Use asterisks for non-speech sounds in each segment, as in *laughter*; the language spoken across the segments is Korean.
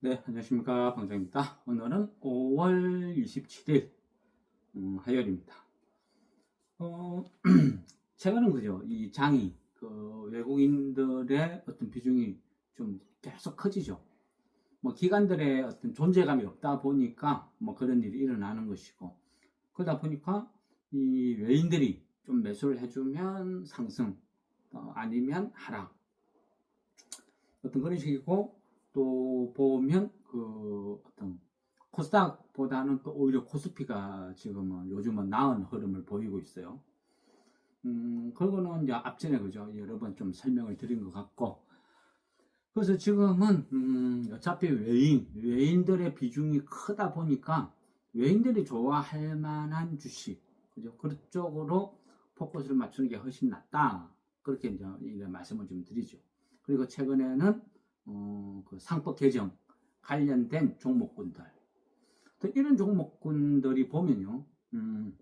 네, 안녕하십니까. 방장입니다. 오늘은 5월 27일, 음, 화요일입니다. 어, *clears throat* 최근은 그죠. 이 장이, 그, 외국인들의 어떤 비중이 좀 계속 커지죠. 뭐, 기관들의 어떤 존재감이 없다 보니까, 뭐, 그런 일이 일어나는 것이고, 그러다 보니까, 이 외인들이 좀 매수를 해주면 상승, 어, 아니면 하락. 어떤 그런 식이고, 또 보면 그 어떤 코스닥보다는 또 오히려 코스피가 지금은 요즘은 나은 흐름을 보이고 있어요. 음, 그거는 이제 앞전에 그죠 여러 번 좀 설명을 드린 것 같고 그래서 지금은 음, 어차피 외인 외인들의 비중이 크다 보니까 외인들이 좋아할 만한 주식 그죠 그쪽으로 포커스를 맞추는 게 훨씬 낫다 그렇게 이제 말씀을 좀 드리죠. 그리고 최근에는 어, 그 상법 개정 관련된 종목군들. 또 이런 종목군들이 보면요, 음,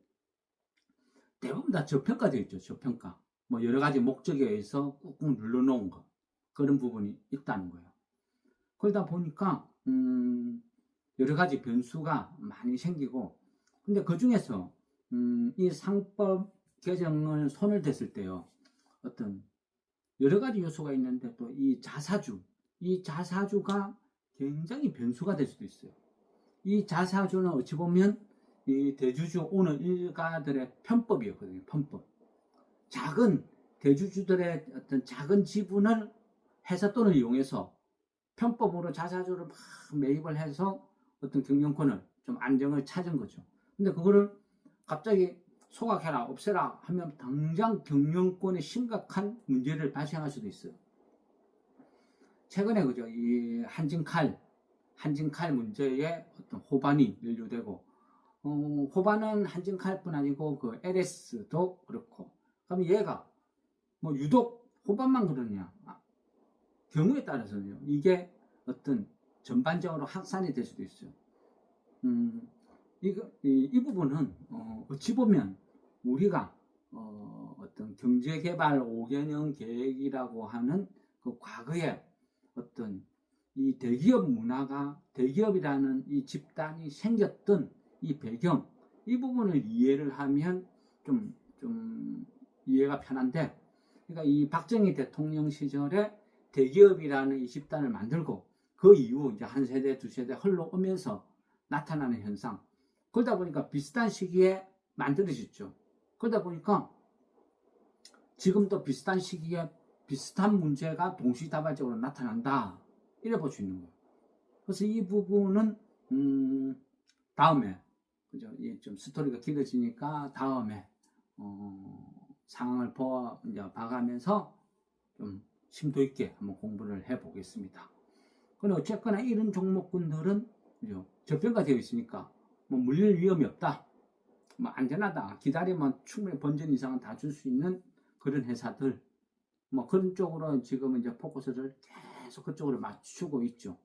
대부분 다 저평가되어 있죠, 저평가. 뭐 여러 가지 목적에 의해서 꾹꾹 눌러놓은 거. 그런 부분이 있다는 거예요. 그러다 보니까, 음, 여러 가지 변수가 많이 생기고, 근데 그 중에서, 음, 이 상법 개정을 손을 댔을 때요, 어떤 여러 가지 요소가 있는데 또 이 자사주, 이 자사주가 굉장히 변수가 될 수도 있어요. 이 자사주는 어찌 보면 이 대주주 오는 일가들의 편법이었거든요. 편법. 작은 대주주들의 어떤 작은 지분을 회사 돈을 이용해서 편법으로 자사주를 막 매입을 해서 어떤 경영권을 좀 안정을 찾은 거죠. 근데 그거를 갑자기 소각해라, 없애라 하면 당장 경영권에 심각한 문제를 발생할 수도 있어요. 최근에 그죠? 이 한진칼 한진칼 문제에 어떤 호반이 연루되고 어, 호반은 한진칼뿐 아니고 그 LS도 그렇고 그럼 얘가 뭐 유독 호반만 그러냐? 아, 경우에 따라서는요. 이게 어떤 전반적으로 확산이 될 수도 있어요. 음, 이거, 이, 이 부분은 어, 어찌 보면 우리가 어, 어떤 경제개발 5개년 계획이라고 하는 그 과거에 어떤 이 대기업 문화가 대기업이라는 이 집단이 생겼던 이 배경 이 부분을 이해를 하면 좀, 좀 이해가 편한데 그러니까 이 박정희 대통령 시절에 대기업이라는 이 집단을 만들고 그 이후 이제 한 세대 두 세대 흘러오면서 나타나는 현상. 그러다 보니까 비슷한 시기에 만들어졌죠. 그러다 보니까 지금도 비슷한 시기에 비슷한 문제가 동시다발적으로 나타난다. 이래 볼 수 있는 거예요. 그래서 이 부분은 음, 다음에 그죠? 좀 스토리가 길어지니까 다음에 어, 상황을 보 이제 봐가면서 좀 심도 있게 한번 공부를 해 보겠습니다. 근데 어쨌거나 이런 종목군들은 그죠? 저평가 되어 있으니까 뭐 물릴 위험이 없다. 뭐 안전하다. 기다리면 충분히 번전 이상은 다 줄 수 있는 그런 회사들 뭐 그런 쪽으로 지금 이제 포커스를 계속 그쪽으로 맞추고 있죠.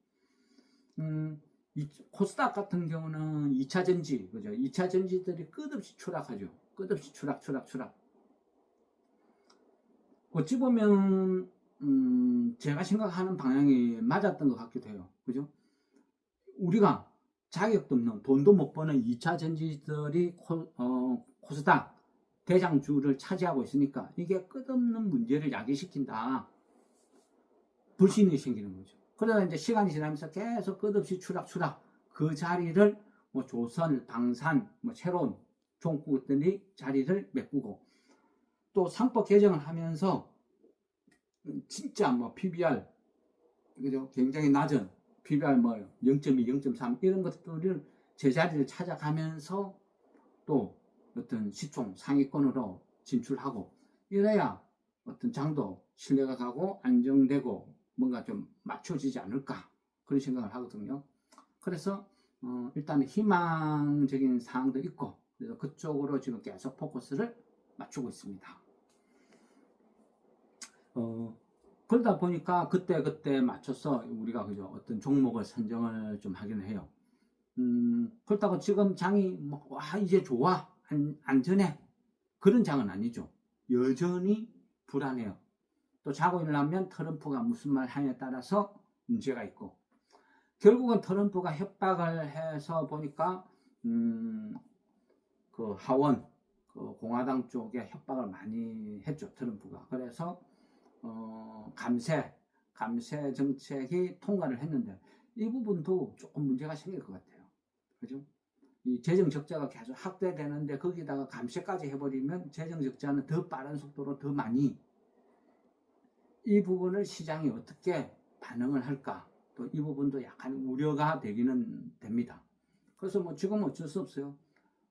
음, 이, 코스닥 같은 경우는 2차 전지, 그죠? 2차 전지들이 끝없이 추락하죠. 끝없이 추락, 추락, 추락. 어찌 보면, 음, 제가 생각하는 방향이 맞았던 것 같기도 해요. 그죠? 우리가 자격도 없는 돈도 못 버는 2차 전지들이 코, 어, 코스닥, 대장주를 차지하고 있으니까 이게 끝없는 문제를 야기시킨다. 불신이 생기는 거죠. 그러다 이제 시간이 지나면서 계속 끝없이 추락추락 그 자리를 뭐 조선, 방산, 뭐 새로운 종국들이 자리를 메꾸고 또 상법 개정을 하면서 진짜 뭐 PBR 그죠? 굉장히 낮은 PBR 뭐 0.2, 0.3 이런 것들을 제자리를 찾아가면서 또 어떤 시총 상위권으로 진출하고 이래야 어떤 장도 신뢰가 가고 안정되고 뭔가 좀 맞춰지지 않을까 그런 생각을 하거든요. 그래서 어 일단 희망적인 사항도 있고 그래서 그쪽으로 지금 계속 포커스를 맞추고 있습니다. 어 그러다 보니까 그때 그때 맞춰서 우리가 그죠 어떤 종목을 선정을 좀 하기는 해요. 음 그렇다고 지금 장이 뭐 와 이제 좋아 안전해. 그런 장은 아니죠. 여전히 불안해요. 또 자고 일어나면 트럼프가 무슨 말 하냐에 따라서 문제가 있고 결국은 트럼프가 협박을 해서 보니까 음, 그 하원 그 공화당 쪽에 협박을 많이 했죠 트럼프가 그래서 어, 감세 감세 정책이 통과를 했는데 이 부분도 조금 문제가 생길 것 같아요 그죠 이 재정 적자가 계속 확대되는데 거기다가 감세까지 해버리면 재정 적자는 더 빠른 속도로 더 많이 이 부분을 시장이 어떻게 반응을 할까 또 이 부분도 약간 우려가 되기는 됩니다. 그래서 뭐 지금 어쩔 수 없어요.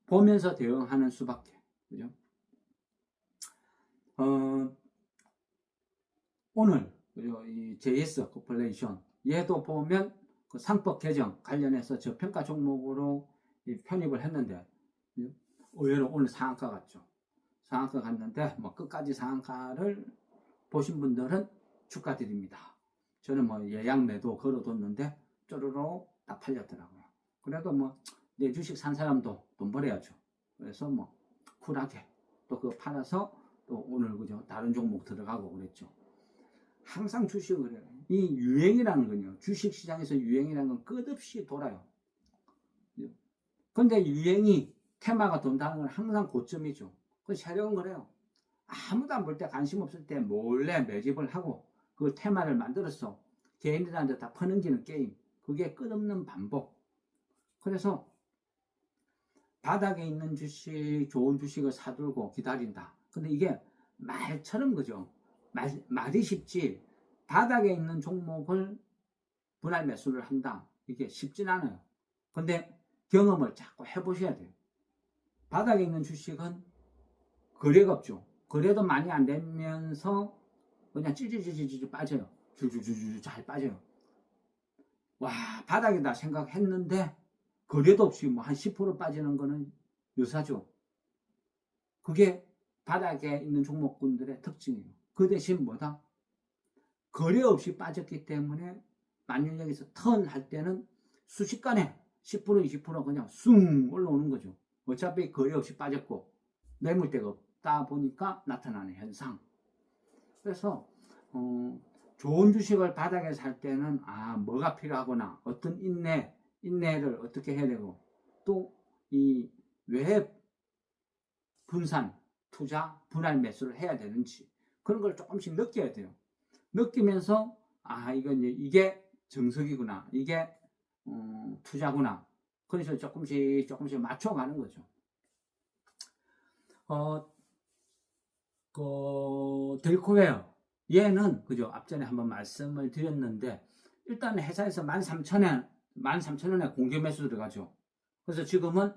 보면서 대응하는 수밖에. 그죠? 어, 오늘 그죠? 이 JS 코퍼레이션 얘도 보면 그 상법 개정 관련해서 저평가 종목으로 이 편입을 했는데? 의외로 오늘 상한가 갔죠. 상한가 갔는데 뭐 끝까지 상한가를 보신 분들은 축하드립니다. 저는 뭐 예약 매도 걸어뒀는데 쪼르르 다 팔렸더라고요. 그래도 뭐 내 주식 산 사람도 돈 벌어야죠. 그래서 뭐 쿨하게 또 그거 팔아서 또 오늘 그죠 다른 종목 들어가고 그랬죠. 항상 주식을 해요. 이 유행이라는 건요. 주식 시장에서 유행이라는 건 끝없이 돌아요. 근데 유행이 테마가 돈다는 건 항상 고점이죠. 그 세력은 그래요. 아무도 안 볼 때 관심 없을 때 몰래 매집을 하고 그 테마를 만들어서 개인들한테 다 퍼넘기는 게임. 그게 끝없는 반복. 그래서 바닥에 있는 주식, 좋은 주식을 사들고 기다린다. 근데 이게 말처럼 그죠. 말, 말이 쉽지. 바닥에 있는 종목을 분할 매수를 한다. 이게 쉽진 않아요. 근데 경험을 자꾸 해보셔야 돼요. 바닥에 있는 주식은 거래가 없죠. 거래도 많이 안 되면서 그냥 찌질찌질찌질 빠져요. 줄줄줄줄 잘 빠져요. 와, 바닥이다 생각했는데, 거래도 없이 뭐 한 10% 빠지는 거는 유사죠. 그게 바닥에 있는 종목군들의 특징이에요. 그 대신 뭐다? 거래 없이 빠졌기 때문에 만일여기서 턴할 때는 수식간에 10% 20% 그냥 숭 올라오는 거죠. 어차피 거래 없이 빠졌고 매물대가 없다 보니까 나타나는 현상. 그래서 어, 좋은 주식을 바닥에 살 때는 아 뭐가 필요하거나 어떤 인내 인내를 어떻게 해야 되고 또 이 왜 분산 투자 분할 매수를 해야 되는지 그런 걸 조금씩 느껴야 돼요. 느끼면서 아 이건 이제 이게 정석이구나 이게 어, 투자구나 그래서 조금씩 조금씩 맞춰가는 거죠. 어, 그 델코웨어 얘는 그죠 앞전에 한번 말씀을 드렸는데 일단 회사에서 13,000원 13,000원에 공개 매수 들어가죠. 그래서 지금은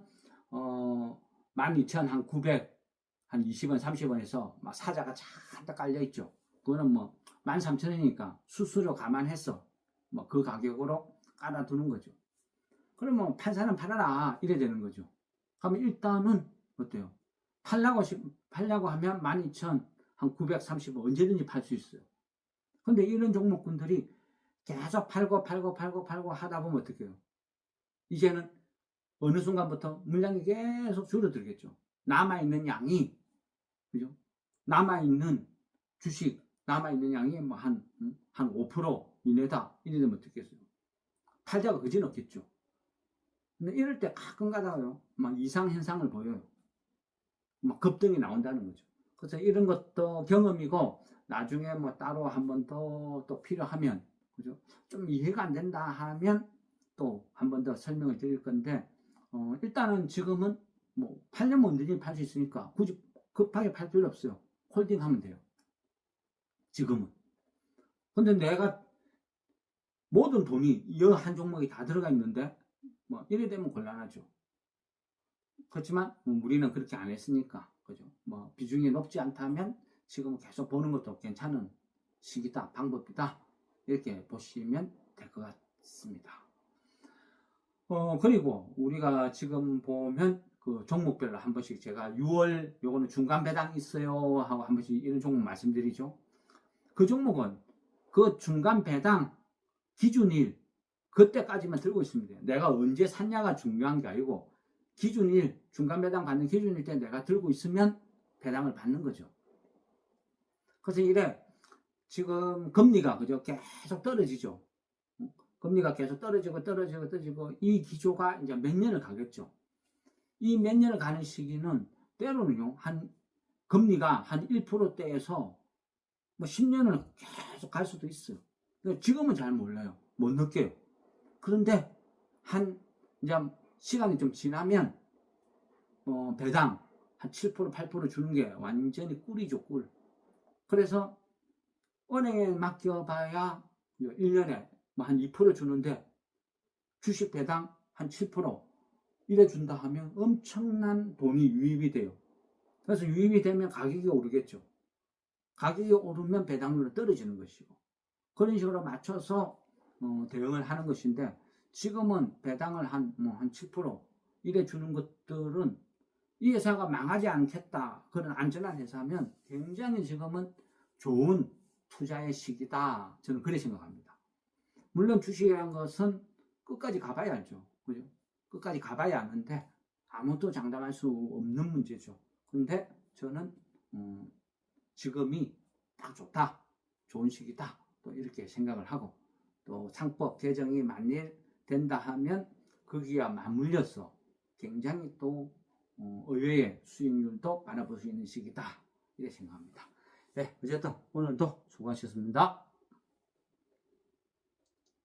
어 12,900, 한 20원, 30원에서 막 사자가 잔뜩 깔려 있죠. 그거는 뭐 13,000원이니까 수수료 감안해서 뭐 그 가격으로 깔아두는 거죠. 그러면 팔 사람 팔아라 이래 되는 거죠. 그러면 일단은 어때요? 팔라고 싶- 팔려고 하면 12,000, 한 930원 언제든지 팔 수 있어요. 근데 이런 종목군들이 계속 팔고 팔고 팔고 팔고 하다 보면 어떻게 해요? 이제는 어느 순간부터 물량이 계속 줄어들겠죠. 남아있는 양이, 그죠? 남아있는 주식, 남아있는 양이 뭐 한, 음, 한5% 이내다. 이래 되면 어떻겠어요? 팔자가 그진 없겠죠. 근데 이럴 때 가끔 가다가요, 막 이상현상을 보여요. 막 급등이 나온다는 거죠. 그래서 이런 것도 경험이고, 나중에 뭐 따로 한 번 더 또 필요하면, 그죠? 좀 이해가 안 된다 하면 또 한 번 더 설명을 드릴 건데, 어, 일단은 지금은 뭐 팔려면 언제든지 팔 수 있으니까 굳이 급하게 팔 필요 없어요. 홀딩 하면 돼요. 지금은. 근데 내가 모든 돈이 이한 종목이 다 들어가 있는데, 뭐, 이래 되면 곤란하죠. 그렇지만, 뭐 우리는 그렇게 안 했으니까, 그죠? 뭐, 비중이 높지 않다면, 지금 계속 보는 것도 괜찮은 시기다, 방법이다. 이렇게 보시면 될 것 같습니다. 어, 그리고 우리가 지금 보면 그 종목별로 한 번씩 제가 6월 요거는 중간 배당 있어요 하고 한 번씩 이런 종목 말씀드리죠. 그 종목은 그 중간 배당 기준일 그때까지만 들고 있으면 돼요. 내가 언제 샀냐가 중요한 게 아니고 기준일 중간 배당 받는 기준일 때 내가 들고 있으면 배당을 받는 거죠. 그래서 이래 지금 금리가 그죠 계속 떨어지죠. 금리가 계속 떨어지고 떨어지고 떨어지고 이 기조가 이제 몇 년을 가겠죠. 이 몇 년을 가는 시기는 때로는요 한 금리가 한 1%대에서 뭐 10년을 계속 갈 수도 있어요. 지금은 잘 몰라요. 못 느껴요. 그런데 한 이제 시간이 좀 지나면 어, 배당 한 7% 8% 주는 게 완전히 꿀이죠 꿀. 그래서 은행에 맡겨봐야 1년에 뭐 한 2% 주는데 주식 배당 한 7% 이래 준다 하면 엄청난 돈이 유입이 돼요. 그래서 유입이 되면 가격이 오르겠죠. 가격이 오르면 배당률은 떨어지는 것이고 그런 식으로 맞춰서 어, 대응을 하는 것인데 지금은 배당을 한 뭐한 7% 이래 주는 것들은 이 회사가 망하지 않겠다 그런 안전한 회사면 굉장히 지금은 좋은 투자의 시기다 저는 그렇게 생각합니다. 물론 주식이라는 것은 끝까지 가봐야 알죠. 그죠? 끝까지 가봐야 아는데 아무도 장담할 수 없는 문제죠. 근데 저는 음, 지금이 딱 좋다, 좋은 시기다, 또 이렇게 생각을 하고 또 창법 개정이 만일 된다 하면 거기와 맞물려서 굉장히 또 어, 의외의 수익률도 바라볼 수 있는 시기다 이렇게 생각합니다. 네, 어쨌든 오늘도 수고하셨습니다.